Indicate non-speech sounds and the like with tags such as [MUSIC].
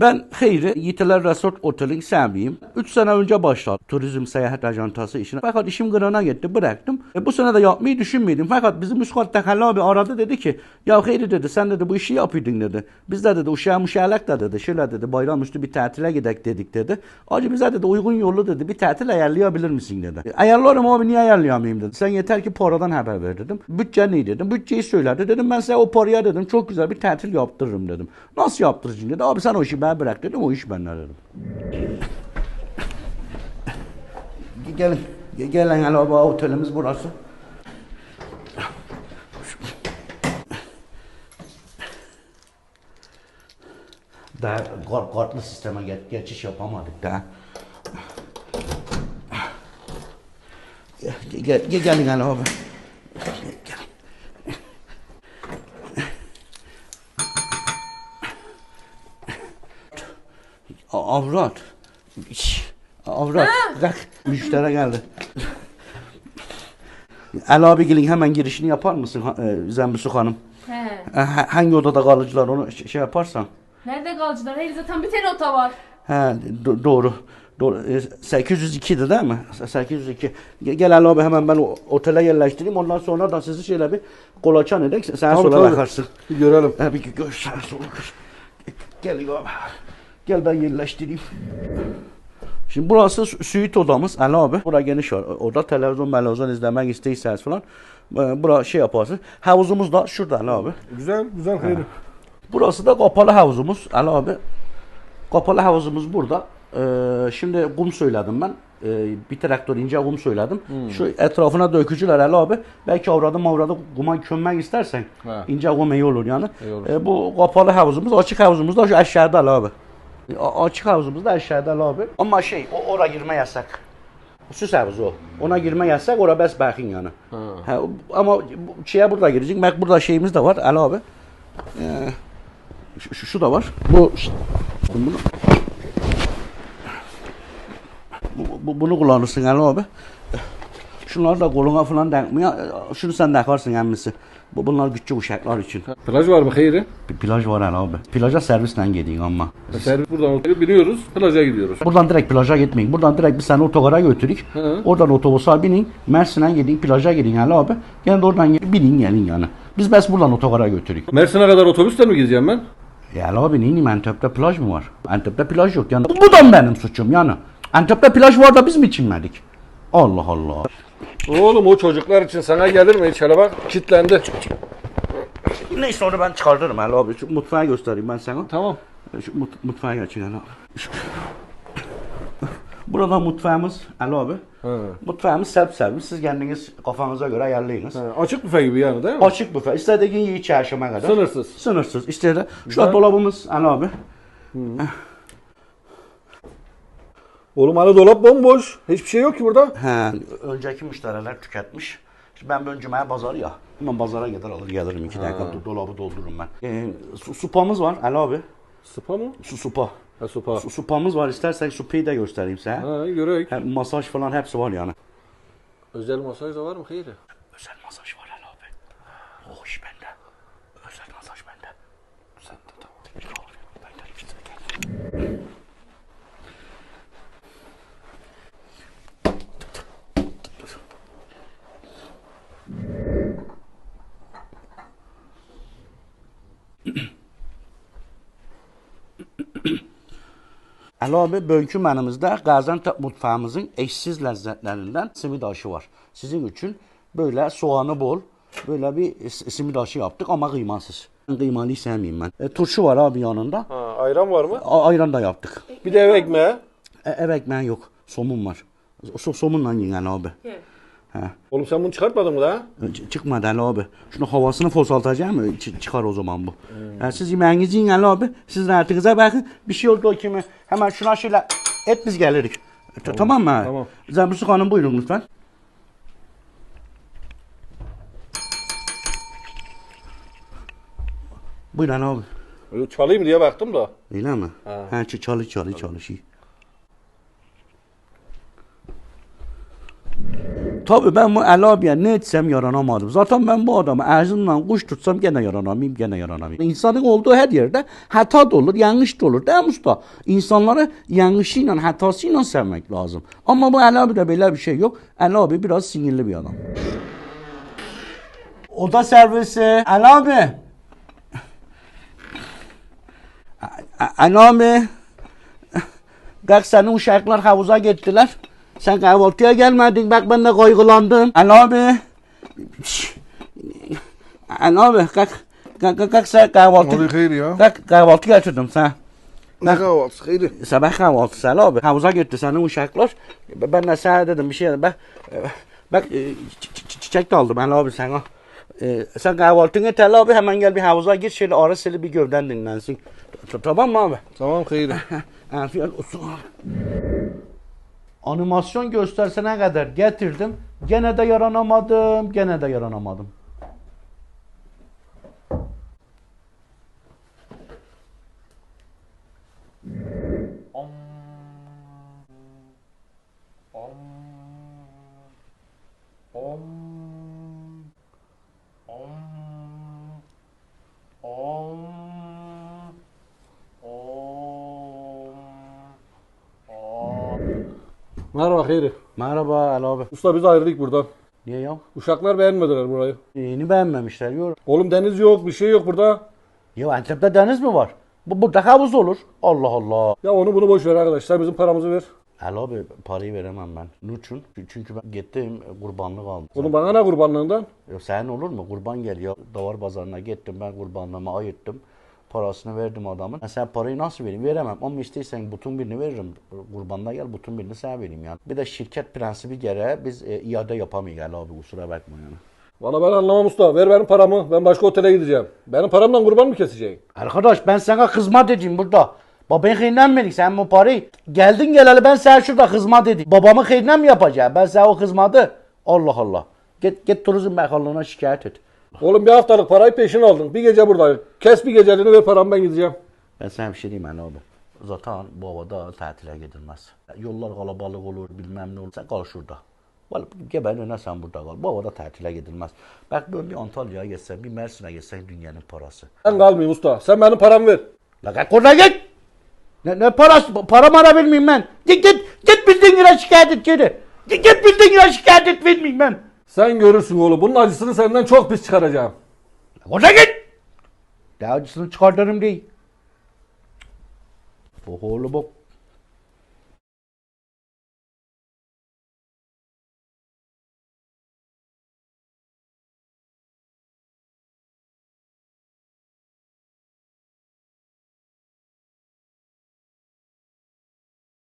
Ben Xeyri Yiteler Resort Otel'in sahibiyim. 3 sene önce başladım turizm seyahat ajantası işine. Fakat işim gırana gitti bıraktım. E, bu sene de yapmayı düşünmüyordum. Fakat bizim üst katta Halil abi aradı dedi ki ya Xeyri dedi sen dedi bu işi yapıyordun dedi. Biz de dedi uşağım uşağlık da dedi. Şöyle dedi bayram üstü bir tatile gidek dedik dedi. Acı bize dedi uygun yollu dedi bir tatil ayarlayabilir misin dedi. E, ayarlarım abi niye ayarlayamayayım dedi. Sen yeter ki paradan haber ver dedim. Bütçe ne dedim. Bütçeyi söylerdi dedim ben size o paraya dedim çok güzel bir tatil yaptırırım dedim. Nasıl yaptıracaksın dedi. Abi sen o işi bana bırak dedim. O iş benden dedim. Gelin. Gelin hele abi otelimiz burası. Daha kart, kartlı sisteme geç, geçiş yapamadık daha. Gel, gel, gel, abi. Gel. A- Avrat. Avrat. Bak müşteri geldi. El abi gelin hemen girişini yapar mısın e, Zembüsü Hanım? He. E, ha- Hangi odada kalıcılar onu ş- şey yaparsan. Nerede kalıcılar? Hayır zaten bir tane ota var. He do- doğru. Doğru. E, 802'di değil mi? 802. Ge- Gel Ali abi hemen ben o otele yerleştireyim. Ondan sonra da sizi şöyle bir kolaçan edek. Sen Tabii, sola tabii. bakarsın. Bir görelim. He bir gör sen sola. Gel abi. Gel ben yerleştireyim. Şimdi burası suite odamız Ali abi. Bura geniş var. Orada televizyon televizyon izlemek isteyseniz falan. e, Bura şey yaparsın. Havuzumuz da şurada Ali abi. Güzel, güzel hayır. Burası da kapalı havuzumuz Ali abi. Kapalı havuzumuz burada. Ee, şimdi kum söyledim ben. Ee, bir traktör ince kum söyledim. Şu etrafına dökücüler Ali abi. Belki avradı mavradı kuma kömmek istersen. Ha. ince kum iyi olur yani. İyi olur. Ee, bu kapalı havuzumuz. Açık havuzumuz da şu aşağıda Ali abi. A- açık havuzumuz da aşağıda abi. Ama şey o oraya girme yasak. Süs havuzu o. Ona girme yasak. Orada bes bakın yani. Ha, ama bu şeye burada girecek. Bak burada şeyimiz de var Ali abi. Ee, şu, şu, şu da var. Bu, bunu, bu, bu- bunu kullanırsın Ali abi. Şunları da koluna falan takmıyor. Şunu sen takarsın emmisi. Bu bunlar küçük uşaklar için. Plaj var mı hayır? Bir plaj var Ali abi. Plaja servisle gidiyorsun ama. Servis buradan otele biniyoruz, plaja gidiyoruz. Buradan direkt plaja gitmeyin. Buradan direkt bir seni otogara götürük. Hı. Oradan otobüse binin. Mersin'e gidin, plaja gidin Ali abi. Gene de oradan binin gelin yani. Biz bes buradan otogara götürük. Mersin'e kadar otobüsle mi gideceğim ben? Ya Ali abi neyim Antep'te plaj mı var? Antep'te plaj yok yani. Bu, bu da benim suçum yani? Antep'te plaj var da biz mi içinmedik? Allah Allah. Oğlum o çocuklar için sana gelir mi? Hele bak kilitlendi. Neyse onu ben çıkartırım Ali abi. Şu mutfağı göstereyim ben sana. Tamam. Şu mut, mutfağa geçin Ali abi. Şu- Burada mutfağımız Ali abi. Ha. Mutfağımız self servis. Siz kendiniz kafanıza göre ayarlayınız. Ha, açık büfe gibi yani değil mi? Açık büfe. İstediğin yiyi çarşıma kadar. Sınırsız. Sınırsız. İstediğin. Şurada dolabımız Ali abi. Oğlum hani dolap bomboş. Hiçbir şey yok ki burada. He, önceki müşteriler tüketmiş. Şimdi ben böyle cumaya pazarı ya. Hemen pazara gider alır gelirim iki dakika do- dolabı doldururum ben. Ee, su, supamız var Ali abi. Sıpa mı? Su supa. Ha sopa. Su, supamız var istersen supayı da göstereyim sana. Ha görek. Hem masaj falan hepsi var yani. Özel masaj da var mı hayır? Özel masaj var Ali abi. O iş bende. Özel masaj bende. Sen de tamam. Benden işte gel. [COUGHS] Abi bugünkü menümüzde Gaziantep mutfağımızın eşsiz lezzetlerinden simit aşı var. Sizin için böyle soğanı bol, böyle bir s- simit aşı yaptık ama kıymasız. Ben Kıymalıyı sevmeyeyim ben. E, turşu var abi yanında. Ha, ayran var mı? A- ayran da yaptık. Bir de ev ekmeği. E, ev ekmeği yok. Somun var. So somunla yiyin abi. He. Oğlum sen bunu çıkartmadın mı daha? Çıkmadı Ali abi. Şunu havasını fosaltacağım? Ç- çıkar o zaman bu. Yani siz yemeğinizi yiyin Ali abi. Siz rahatınıza bakın. Bir şey oldu o kimi. Hemen şuna şöyle et biz gelirik. T- Tamam mı? tamam. Zembüsük Hanım buyurun lütfen. Buyurun abi. Çalayım diye baktım da. Öyle mi? Ha. Ha, ç- çalı çalı tabii ben bu Ali abiye ne etsem yaranamadım. Zaten ben bu adamı ağzımla kuş tutsam gene yaranamayayım, gene yaranamayayım. İnsanın olduğu her yerde hata da olur, yanlış da olur. Değil mi usta? İnsanları yanlışıyla, hatasıyla sevmek lazım. Ama bu Ali abi'de böyle bir şey yok. Ali abi biraz sinirli bir adam. Oda servisi. Ali abi. A- A- Ali abi. Bak senin uşaklar havuza gittiler. Sen kahvaltıya gelmedin. Bak ben de kaygılandım. Ali abi. Ali abi kalk. Kalk, kalk, kalk sen kahvaltı. Oluyor hayır ya? Kalk kahvaltı getirdim sana. Ne kahvaltısı hayır. Sabah kahvaltısı Ali abi. Havuza gitti senin uşaklar. Ben de sana dedim bir şey dedim. Bak, bak e, çi- çi- çiçek de aldım Ali abi sana. E, sen kahvaltını et Ali abi hemen gel bir havuza gir şöyle ara seni bir gövden dinlensin. Tamam mı abi? Tamam hayır. [LAUGHS] Afiyet olsun abi. Animasyon göstersene kadar getirdim. Gene de yaranamadım. Gene de yaranamadım. Merhaba hayır. Merhaba Ali abi. Usta biz ayrıldık buradan. Niye ya? Uşaklar beğenmediler burayı. Yeni beğenmemişler. Yor. Oğlum deniz yok, bir şey yok burada. Ya Antep'te deniz mi var? Bu burada havuz olur. Allah Allah. Ya onu bunu boş ver arkadaşlar. Bizim paramızı ver. Ali abi parayı veremem ben. Niçin? Çünkü ben gittim kurbanlık aldım. Oğlum bana ne kurbanlığından? Ya sen olur mu? Kurban geliyor. Davar pazarına gittim ben kurbanlığımı ayırttım. Parasını verdim adamın. Sen parayı nasıl vereyim? Veremem. Ama istersen bütün birini veririm. Kurbanına gel bütün birini sen vereyim yani. Bir de şirket prensibi gereği biz e, iade yapamayız abi kusura bakma yani. Valla ben anlamam usta. Ver benim paramı. Ben başka otele gideceğim. Benim paramdan kurban mı keseceksin? Arkadaş ben sana hizmet edeyim burada. Babanın hıyından mı sen bu parayı? Geldin geleli ben sana şurada hizmet edeyim. Babamın hıyından mı yapacağım? Ben sana o hizmeti. Allah Allah. Git git turizm bakanlığına şikayet et. Oğlum bir haftalık parayı peşin aldın. Bir gece buradayım. Kes bir geceliğini ver paramı ben gideceğim. Ben sana bir şey diyeyim ben abi. Zaten bu havada tatile gidilmez. Yollar kalabalık olur bilmem ne olur. Sen kal şurada. Vallahi geberin önüne sen burada kal. Bu havada tatile gidilmez. Bak ben bir Antalya'ya geçsem, bir Mersin'e geçsem dünyanın parası. Ben kalmayayım usta. Sen benim paramı ver. La kalk oradan git. Ne, ne parası? Para mara bilmeyeyim ben. Git git. Git bildiğin yere şikayet et geri. Git git bildiğin yere şikayet et bilmeyeyim ben. Sen görürsün oğlum. Bunun acısını senden çok pis çıkaracağım. Oradan git. Daha acısını çıkartırım değil. Bu oğlu bak.